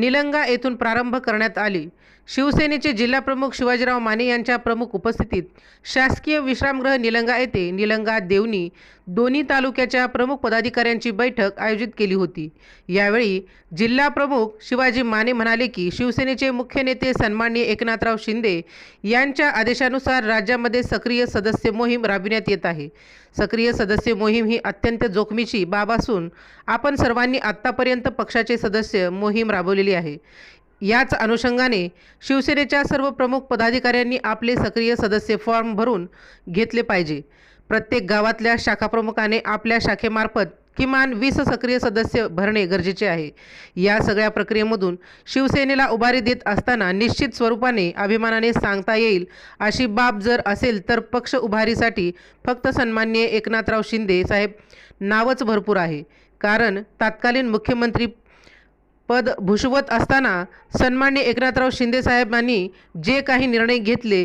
निलंगा येथून प्रारंभ करण्यात आली. शिवसेनेचे जिल्हाप्रमुख शिवाजीराव माने यांच्या प्रमुख उपस्थितीत शासकीय विश्रामगृह निलंगा येथे निलंगा देवणी दोन्ही तालुक्याच्या प्रमुख पदाधिकाऱ्यांची बैठक आयोजित केली होती. यावेळी जिल्हा प्रमुख शिवाजी माने म्हणाले की शिवसेनेचे मुख्य नेते सन्माननीय एकनाथराव शिंदे यांच्या आदेशानुसार राज्यामध्ये सक्रिय सदस्य मोहीम राबविण्यात येत आहे. सक्रिय सदस्य मोहीम ही अत्यंत जोखमीची बाब असून आपण सर्वांनी आत्तापर्यंत पक्षाचे सदस्य मोहीम राबवलेली आहे. याच अनुषंगाने शिवसेनेच्या सर्व प्रमुख पदाधिकाऱ्यांनी आपले सक्रिय सदस्य फॉर्म भरून घेतले पाहिजे. प्रत्येक गावातल्या शाखाप्रमुखाने आपल्या शाखेमार्फत किमान वीस सक्रिय सदस्य भरणे गरजेचे आहे. या सगळ्या प्रक्रियेमधून शिवसेनेला उभारी देत असताना निश्चित स्वरूपाने अभिमानाने सांगता येईल अशी बाब जर असेल तर पक्ष उभारीसाठी फक्त सन्माननीय एकनाथराव शिंदे साहेब नावच भरपूर आहे. कारण तत्कालीन मुख्यमंत्री पद भूषवत असताना सन्मान्य एकनाथराव शिंदे साहेबांनी जे काही निर्णय घेतले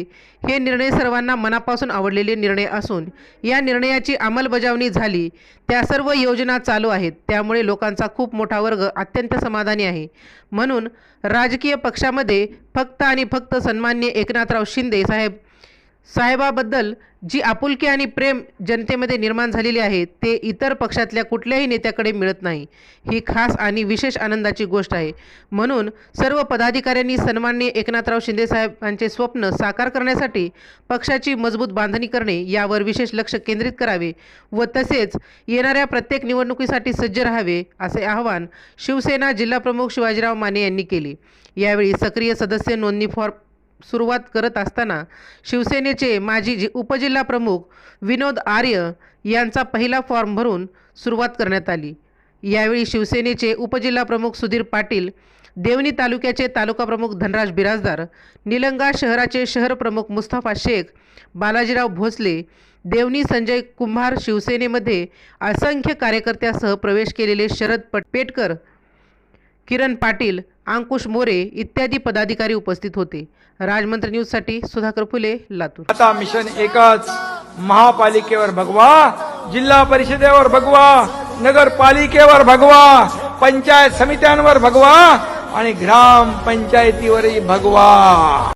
हे निर्णय सर्वांना मनापासून आवडलेले निर्णय असून या निर्णयाची अंमलबजावणी झाली. त्या सर्व योजना चालू आहेत. त्यामुळे लोकांचा खूप मोठा वर्ग अत्यंत समाधानी आहे. म्हणून राजकीय पक्षामध्ये फक्त आणि फक्त सन्मान्य एकनाथराव शिंदे साहेब साहेबाबद्दल जी आपुलकी आणि प्रेम जनतेमध्ये निर्माण झालेली आहे ते इतर पक्षातल्या कुठल्याही नेत्याकडे मिळत नाही. ही खास आणि विशेष आनंदाची गोष्ट आहे. म्हणून सर्व पदाधिकाऱ्यांनी सन्माननीय एकनाथराव शिंदे साहेबांचे स्वप्न साकार करण्यासाठी पक्षाची मजबूत बांधणी करणे यावर विशेष लक्ष केंद्रित करावे व तसेच येणाऱ्या प्रत्येक निवडणुकीसाठी सज्ज राहावे असे आवाहन शिवसेना जिल्हाप्रमुख शिवाजीराव माने यांनी केले. यावेळी सक्रिय सदस्य नोंदणी फॉर्म सुरुवात करत असताना शिवसेनेचे माजी जि उपजिल्हा प्रमुख विनोद आर्य यांचा पहिला फॉर्म भरून सुरुवात करण्यात आली. यावेळी शिवसेनेचे उपजिल्हा प्रमुख सुधीर पाटील देवणी तालुक्याचे तालुका प्रमुख धनराज बिराजदार निलंगा शहराचे शहर प्रमुख मुस्तफा शेख बालाजीराव भोसले देवणी संजय कुंभार शिवसेनेमध्ये असंख्य कार्यकर्त्यासह प्रवेश केलेले शरद पट पेटकर किरण पाटील अंकुश मोरे इत्यादी पदाधिकारी उपस्थित होते. राजमंत्र न्यूजसाठी सुधाकर फुले लातूर. आता मिशन एकच महापालिकेवर भगवा जिल्हा परिषदेवर भगवा नगरपालिकेवर भगवा पंचायत समित्यांवर भगवा आणि ग्राम पंचायतीवरही भगवा.